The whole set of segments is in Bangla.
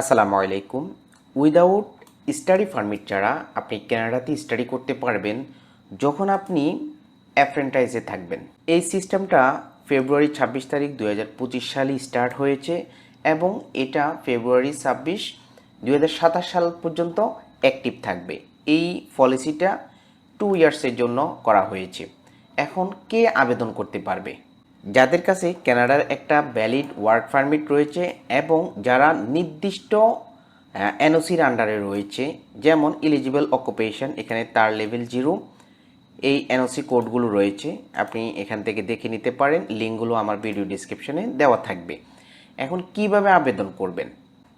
আসসালামু আলাইকুম। উইদাউট স্টাডি পারমিট ছাড়া আপনি কানাডাতে স্টাডি করতে পারবেন যখন আপনি অ্যাপ্রেন্টাইজে থাকবেন। এই সিস্টেমটা ফেব্রুয়ারি ছাব্বিশ তারিখ দু সালে স্টার্ট হয়েছে এবং এটা ফেব্রুয়ারি ছাব্বিশ দু সাল পর্যন্ত অ্যাক্টিভ থাকবে। এই পলিসিটা টু ইয়ার্সের জন্য করা হয়েছে। এখন কে আবেদন করতে পারবে? যাদের কাছে কানাডার একটা ভ্যালিড ওয়ার্ক পারমিট রয়েছে এবং যারা নির্দিষ্ট এনওসির আন্ডারে রয়েছে, যেমন ইলিজিবল অকুপেশন এখানে তার লেভেল জিরো এই এনওসি কোডগুলো রয়েছে, আপনি এখান থেকে দেখে নিতে পারেন, লিঙ্কগুলো আমার ভিডিও ডিসক্রিপশনে দেওয়া থাকবে। এখন কীভাবে আবেদন করবেন?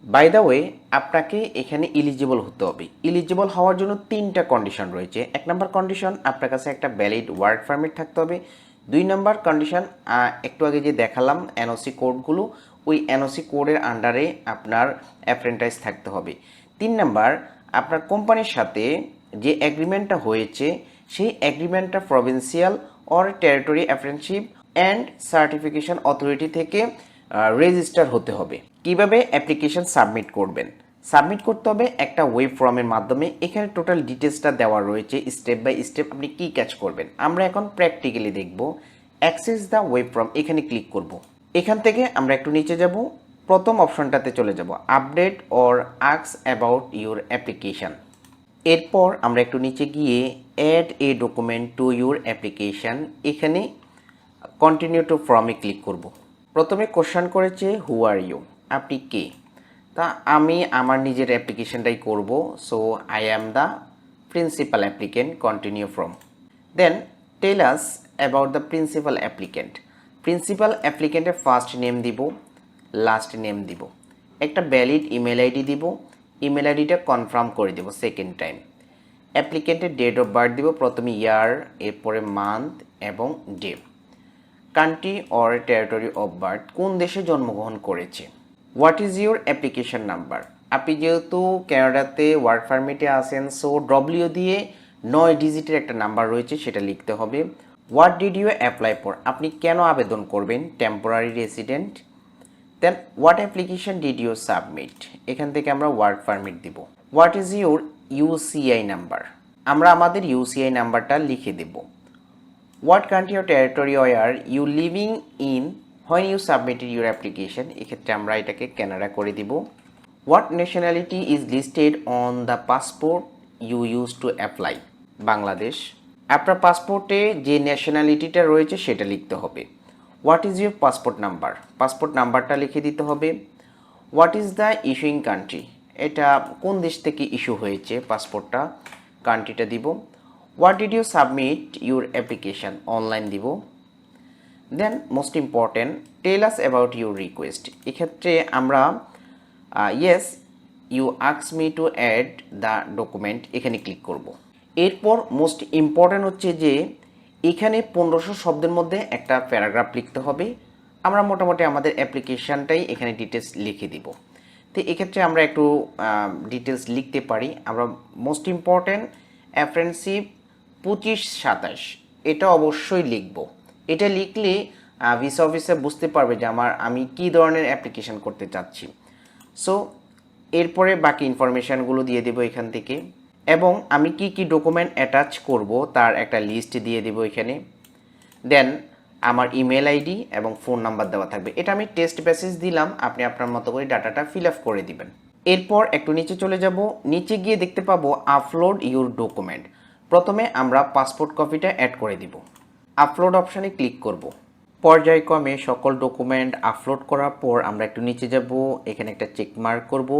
বাই দ্য ওয়ে আপনাকে এখানে ইলিজিবল হতে হবে। ইলিজিবল হওয়ার জন্য তিনটা কন্ডিশন রয়েছে। এক নম্বর কন্ডিশন আপনার কাছে একটা ভ্যালিড ওয়ার্ক পারমিট থাকতে হবে। দুই নম্বর কন্ডিশন একটু আগে যে দেখালাম এনওসি কোডগুলো ওই এনওসি কোডের আন্ডারে আপনার অ্যাপ্রেন্টাইজ থাকতে হবে। তিন নম্বর, আপনার কোম্পানির সাথে যে এগ্রিমেন্টটা হয়েছে, সেই এগ্রিমেন্টটা provincial or territory apprenticeship and certification authority থেকে রেজিস্টার হতে হবে। কীভাবে অ্যাপ্লিকেশন সাবমিট করবেন? সাবমিট করতে হবে একটা ওয়েব ফর্মের মাধ্যমে। এখানে টোটাল ডিটেলসটা দেওয়া রয়েছে স্টেপ বাই স্টেপ আপনি কী কাজ করবেন। আমরা এখন প্র্যাকটিক্যালি দেখব। অ্যাক্সেস দ্য ওয়েব ফর্ম, এখানে ক্লিক করব। এখান থেকে আমরা একটু নিচে যাব। প্রথম অপশনটাতে চলে যাব। আপডেট অর আক্স অ্যাবাউট ইউর অ্যাপ্লিকেশান। এরপর আমরা একটু নিচে গিয়ে add a document to your application. এখানে কন্টিনিউ টু ফর্মে ক্লিক করব। প্রথমে কোশ্চেন করেছে, হু আর ইউ? আপনি কে? তা আমি আমার নিজের অ্যাপ্লিকেশনটাই করব। So I am the principal applicant continue from then tell us about the principal applicant principal অ্যাপ্লিকেন্টের first name দিব লাস্ট নেম দিব। একটা ভ্যালিড ইমেল আইডি দিব ইমেল আইডিটা কনফার্ম করে দেব সেকেন্ড টাইম অ্যাপ্লিকেন্টের ডেট অফ বার্থ দিব, প্রথমে ইয়ার এরপরে মান্থ এবং day country or territory of birth কোন দেশে জন্মগ্রহণ করেছে? What is your application number আপনি যেহেতু ক্যানাডাতে ওয়ার্ক পারমিটে আসেন সো ডব্লিউ দিয়ে নয় ডিজিটের একটা নাম্বার রয়েছে, সেটা লিখতে হবে। What did you apply for আপনি কেন আবেদন করবেন? Temporary resident then what application did you submit এখান থেকে আমরা ওয়ার্ক পারমিট দিব। What is your UCI number আমরা আমাদের ইউসিআই নাম্বারটা লিখে দেব। What country or territory are you living in when you submitted your application এক্ষেত্রে আমরা এটাকে ক্যানাডা করে দিব। What nationality is listed on the passport you use to apply Bangladesh. আপনার পাসপোর্টে যে ন্যাশনালিটিটা রয়েছে, সেটা লিখতে হবে। What is your passport number passport নাম্বারটা লিখে দিতে হবে। What is the issuing country এটা কোন দেশ থেকে ইস্যু হয়েছে পাসপোর্টটা কান্ট্রিটা দিব। What did you submit your application online দিব। Then most important tell us about your request এক্ষেত্রে আমরা yes you আক্স me to add the document এখানে ক্লিক করব। এরপর মোস্ট ইম্পর্ট্যান্ট হচ্ছে যে, এখানে পনেরোশো শব্দের মধ্যে একটা প্যারাগ্রাফ লিখতে হবে। আমরা মোটামুটি আমাদের অ্যাপ্লিকেশানটাই এখানে ডিটেলস লিখে দিব। তো এক্ষেত্রে আমরা একটু ডিটেলস লিখতে পারি। আমরা মোস্ট ইম্পর্ট্যান্ট অ্যাপ্রেন্সিপ পঁচিশ সাতাশ, এটা অবশ্যই লিখব। এটা লিখলে ভিসা অফিসার বুঝতে পারবে যে আমার, আমি কি ধরনের অ্যাপ্লিকেশন করতে চাচ্ছি। সো এরপরে বাকি ইনফরমেশানগুলো দিয়ে দেবো এখান থেকে। এবং আমি কি কি ডকুমেন্ট অ্যাটাচ করব তার একটা লিস্ট দিয়ে দেবো এখানে। দেন আমার ইমেল আইডি এবং ফোন নাম্বার দেওয়া থাকবে। এটা আমি টেস্ট মেসেজ দিলাম, আপনি আপনার মতো করে ডাটাটা ফিল আপ করে দিবেন। এরপর একটু নিচে চলে যাব। নিচে গিয়ে দেখতে পাবো আপলোড ইউর ডকুমেন্ট প্রথমে আমরা পাসপোর্ট কপিটা অ্যাড করে দিব। আপলোড অপশানে ক্লিক করব। পর্যায়ক্রমে সকল ডকুমেন্ট আপলোড করার পর আমরা একটু নিচে যাব, এখানে একটা চেক মার্ক করব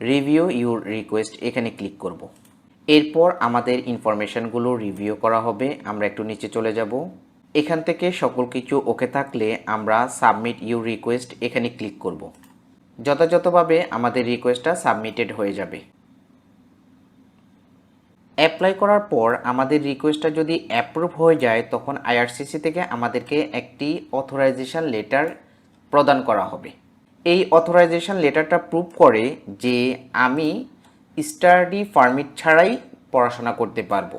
রিভিউ ইউর রিকোয়েস্ট এখানে ক্লিক করব। এরপর আমাদের ইনফরমেশানগুলো রিভিউ করা হবে, আমরা একটু নিচে চলে যাব। এখান থেকে সকল কিছু ওকে থাকলে আমরা সাবমিট ইউর রিকোয়েস্ট এখানে ক্লিক করব। যথাযথভাবে আমাদের রিকোয়েস্টটা সাবমিটেড হয়ে যাবে। অ্যাপ্লাই করার পর আমাদের রিকোয়েস্টটা যদি অ্যাপ্রুভ হয়ে যায়, তখন আইআরসিসি থেকে আমাদেরকে একটি অথরাইজেশান লেটার প্রদান করা হবে। এই অথরাইজেশান লেটারটা প্রুভ করে যে আমি স্টাডি পারমিট ছাড়াই পড়াশোনা করতে পারব।